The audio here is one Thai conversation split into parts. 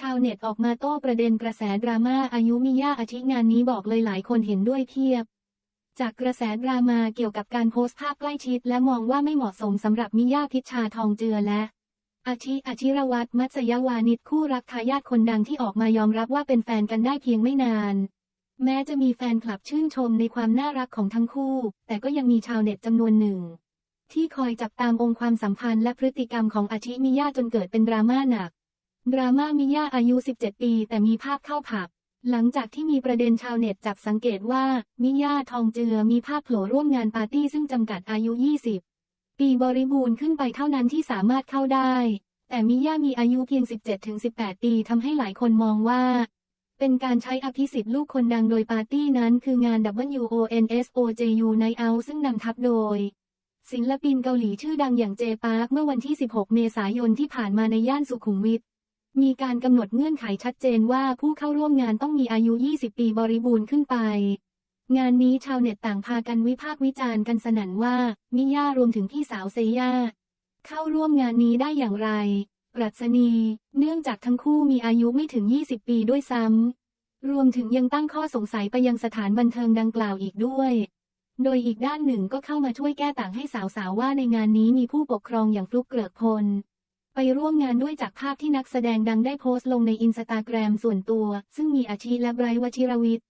ชาวเน็ตออกมาโต้ประเด็นกระแสดราม่าอายุมิยาอาทิงานนี้บอกเลยหลายคนเห็นด้วยเทียบ จากกระแสดราม่าเกี่ยวกับการโพสต์ภาพใกล้ชิด และมองว่าไม่เหมาะสมสำหรับมิยาพิชชาทองเจือและอาชิอาชิรวัตรมัตยวานิชคู่รักทายาทคนดังที่ออกมายอมรับว่าเป็นแฟนกันได้เพียงไม่นาน แม้จะมีแฟนคลับชื่นชมในความน่ารักของทั้งคู่ แต่ก็ยังมีชาวเน็ตจำนวนหนึ่ง ที่คอยจับตามองความสัมพันธ์และพฤติกรรมของอาชิมิยาจนเกิดเป็นดราม่าหนัก ดราม่ามิยาอายุ 17 ปี แต่มีภาพเข้าผับ หลังจากที่มีประเด็นชาวเน็ตจับสังเกตว่า มิยาทองเจือมีภาพโผล่ร่วมงานปาร์ตี้ซึ่งจำกัดอายุ 20 ปีบริบูรณ์ขึ้นไปเท่านั้นที่สามารถเข้าได้ แต่มิยามีอายุเพียง 17-18 ปีทำให้หลายคนมองว่า เป็นการใช้อภิสิทธิ์ลูกคนดังโดยปาร์ตี้นั้นคืองาน WONSOJU Night Out ซึ่งนำทัพโดยศิลปินเกาหลีชื่อดังอย่างเจปาร์คเมื่อวันที่ 16 เมษายนที่ผ่านมาในย่านสุขุมวิท มีการกำหนดเงื่อนไขชัดเจนว่าผู้เข้าร่วมงานต้องมีอายุ 20 ปีบริบูรณ์ขึ้นไป งานนี้ชาวเน็ตต่างพากันวิพากษ์วิจารณ์กันสนั่นว่า มิย่ารวมถึงพี่สาวเซย่า เข้าร่วมงานนี้ได้อย่างไรปรัชนี เนื่องจากทั้งคู่มีอายุไม่ถึง 20 ปีด้วยซ้ำ รวมถึงยังตั้งข้อสงสัยไปยังสถานบันเทิงดังกล่าวอีกด้วย โดยอีกด้านหนึ่งก็เข้ามาช่วยแก้ต่างให้สาวๆว่าในงานนี้มีผู้ปกครองอย่างฟลุกเกลือกพล ไปร่วมงานด้วยจากภาพที่นักแสดงดังได้โพสต์ลงในอินสตาแกรมส่วนตัว ซึ่งมีอาชีและไบรท์วชิรวิทย์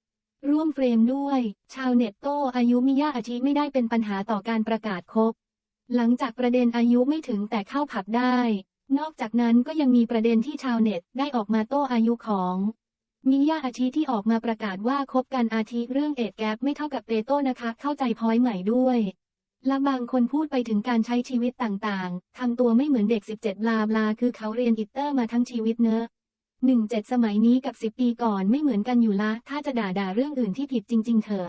ร่วมเฟรมด้วย ชาวเน็ตโต้อายุมิยาอาชีไม่ได้เป็นปัญหาต่อการประกาศคบ หลังจากประเด็นอายุไม่ถึงแต่เข้าผับได้ นอกจากนั้นก็ยังมีประเด็นที่ชาวเน็ตได้ออกมาโต้อายุของมิยาอาชีที่ออกมาประกาศว่าคบกันอาทิเรื่องเอดแกปไม่เท่ากับเปโต้นะคะ เข้าใจพอยใหม่ด้วย และบางคนพูดไปถึงการใช้ชีวิตต่างๆ ทำตัวไม่เหมือนเด็ก 17 ลาบลา คือเขาเรียนอิตเตอร์มาทั้งชีวิตเนอะหนึ่งเจ็ดสมัยนี้กับ10ปีก่อนไม่เหมือนกันอยู่ละ ถ้าจะด่าด่าเรื่องอื่นที่ผิดจริง ๆ เถอะ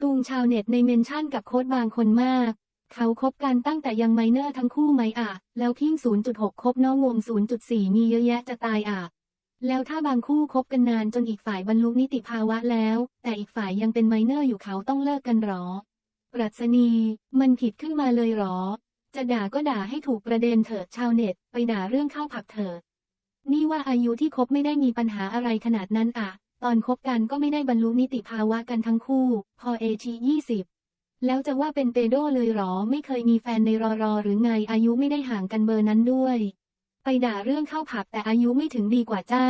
ตูงชาวเน็ตในเมนชั่นกับโค้ดบางคนมาก เขาคบกันตั้งแต่ยังไมเนอร์ทั้งคู่ไหมอะ แล้วพิง0.6 คบน้องวง0.4 มีเยอะแยะจะตายอะ แล้วถ้าบางคู่คบกันนานจนอีกฝ่ายบรรลุนิติภาวะแล้ว แต่อีกฝ่ายยังเป็นไมเนอร์อยู่เขาต้องเลิกกันหรอ รัชนี มันผิดขึ้นมาเลยหรอ จะด่าก็ด่าให้ถูกประเด็นเถิดชาวเน็ต ไปด่าเรื่องข้าวผับเถิด นี่ว่าอายุที่คบไม่ได้มีปัญหาอะไรขนาดนั้นอะ ตอนคบกันก็ไม่ได้บรรลุนิติภาวะกันทั้งคู่ พอเอชียี่สิบแล้วจะว่าเป็นเปโดเลยหรอ ไม่เคยมีแฟนในรอรอหรือไงอายุไม่ได้ห่างกันเบอร์นั้นด้วย ไปด่าเรื่องข้าวผับแต่อายุไม่ถึงดีกว่าจ้า